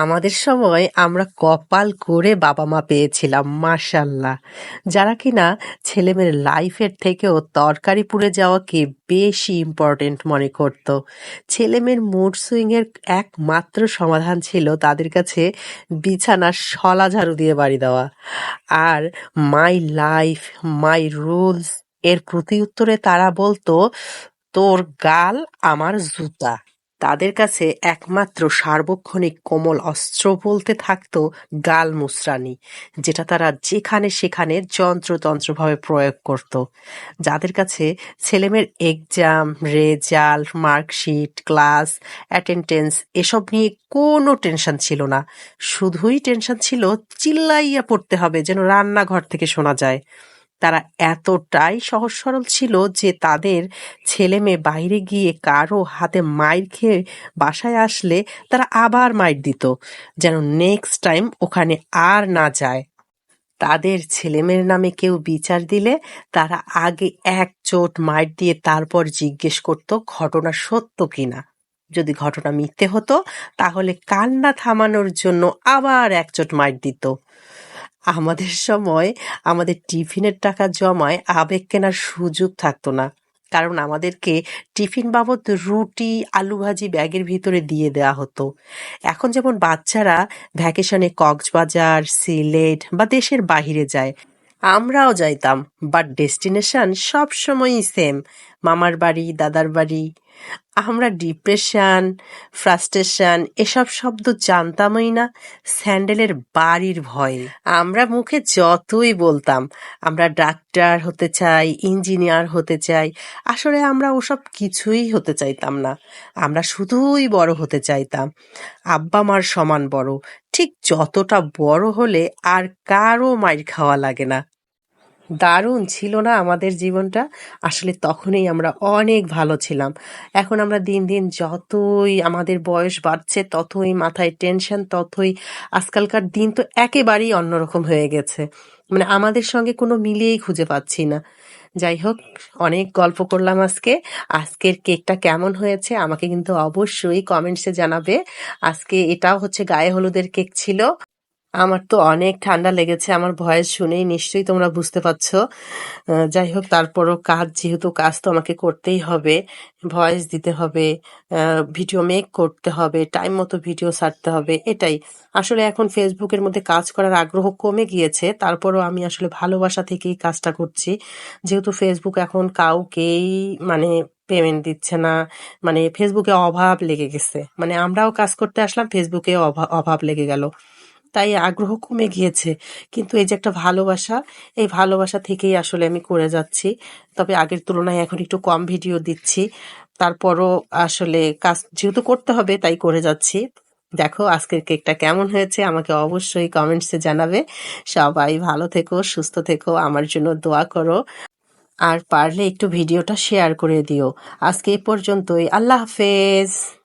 আমাদের সময় আমরা কপাল করে বাবা মা পেয়েছিলাম মাশাল্লাহ যারা কিনা ছেলেমেয়ের লাইফের থেকেও তরকারি পুড়ে যাওয়াকে বেশি ইম্পর্টেন্ট মনে করত। ছেলেমেয়ের মুড সুইংয়ের একমাত্র সমাধান ছিল তাদের কাছে বিছানার শলা ঝাড়ু দিয়ে বাড়ি দেওয়া। আর মাই লাইফ মাই রুলস এর প্রতি উত্তরে তারা বলতো, তোর গাল আমার জুতা। তাদের কাছে একমাত্র সার্বক্ষণিক কোমল অস্ত্র বলতে থাকত গাল মুসরানি, যেটা তারা যেখানে সেখানে যন্ত্রতন্ত্রভাবে প্রয়োগ করত। যাদের কাছে ছেলেমেয়ের exam, result, marksheet, class, attendance এসব নিয়ে কোনো টেনশন ছিল না। শুধুই টেনশন ছিল, চিল্লাইয়া পড়তে হবে যেন রান্নাঘর থেকে শোনা যায়। তারা এতটাই সহজ সরল ছিল যে তাদের ছেলে মেয়ে বাইরে গিয়ে কারও হাতে মাইর খেয়ে বাসায় আসলে তারা আবার মাইর দিত, যেন নেক্সট টাইম ওখানে আর না যায়। তাদের ছেলেমেয়ের নামে কেউ বিচার দিলে তারা আগে এক চোট মাইর দিয়ে তারপর জিজ্ঞেস করত ঘটনা সত্য কিনা। যদি ঘটনা মিথ্যে হতো, তাহলে কান্না থামানোর জন্য আবার এক চোট মাইর দিত। আমাদের সময় আমাদের টিফিনের টাকা জমায় আবেগ কেনার সুযোগ থাকতো না। কারণ আমাদেরকে টিফিন বাবদ রুটি, আলু ভাজি ব্যাগের ভিতরে দিয়ে দেওয়া হতো। এখন যেমন বাচ্চারা ভ্যাকেশনে কক্সবাজার, সিলেট বা দেশের বাহিরে যায়, আমরাও যাইতাম বাট ডেস্টিনেশন সবসময়ই সেম মামার বাড়ি, দাদার বাড়ি আমরা ডিপ্রেশন, ফ্রাস্ট্রেশন, এসব শব্দ জানতামই না। স্যান্ডেলের বাড়ির ভয়ে। আমরা মুখে যতই বলতাম, আমরা ডাক্তার হতে চাই, ইঞ্জিনিয়ার হতে চাই, আসলে আমরা ওসব কিছুই হতে চাইতাম না। আমরা শুধুই বড় হতে চাইতাম। আব্বা মার সমান বড়। ঠিক যতটা বড় হলে আর কারও মাইর খাওয়া লাগে না। দারুণ ছিল না আমাদের জীবনটা? আসলে তখনই আমরা অনেক ভালো ছিলাম। এখন আমরা দিন দিন যতই আমাদের বয়স বাড়ছে, ততই মাথায় টেনশন ততই আজকালকার দিন তো একেবারেই অন্যরকম হয়ে গেছে। মানে আমাদের সঙ্গে কোনো মিলিয়েই খুঁজে পাচ্ছি না। যাই হোক, অনেক গল্প করলাম আজকে। আজকের কেকটা কেমন হয়েছে আমাকে কিন্তু অবশ্যই কমেন্টসে জানাবে। আজকে এটাও হচ্ছে গায়ে হলুদের কেক ছিল। আমার তো অনেক ঠান্ডা লেগেছে, আমার ভয়েস শুনেই নিশ্চয়ই তোমরা বুঝতে পারছ। যাই হোক, তারপরও কাজ, যেহেতু কাজ তো আমাকে করতেই হবে, ভয়েস দিতে হবে ভিডিও মেক করতে হবে, টাইম মতো ভিডিও ছাড়তে হবে, এটাই। আসলে এখন ফেসবুকের মধ্যে কাজ করার আগ্রহ কমে গিয়েছে, তারপরও আমি আসলে ভালোবাসা থেকেই কাজটা করছি। যেহেতু ফেসবুক এখন কাউকেই মানে পেমেন্ট দিচ্ছে না মানে ফেসবুকে অভাব লেগে গেছে মানে আমরাও কাজ করতে আসলাম, ফেসবুকে অভাব অভাব লেগে গেল। তাই আগ্রহ কমে গিয়েছে। কিন্তু এই যে একটা ভালোবাসা, এই ভালোবাসা থেকেই আসলে আমি করে যাচ্ছি। তবে আগের তুলনায় এখন একটু কম ভিডিও দিচ্ছি। তারপরও আসলে কাজ যেহেতু করতে হবে, তাই করে যাচ্ছি। দেখো আজকের কেকটা কেমন হয়েছে, আমাকে অবশ্যই কমেন্টসে জানাবে। সবাই ভালো থেকো, সুস্থ থেকো, আমার জন্য দোয়া করো। আর পারলে একটু ভিডিওটা শেয়ার করে দিও। আজকে এ পর্যন্তই, আল্লাহ হাফেজ।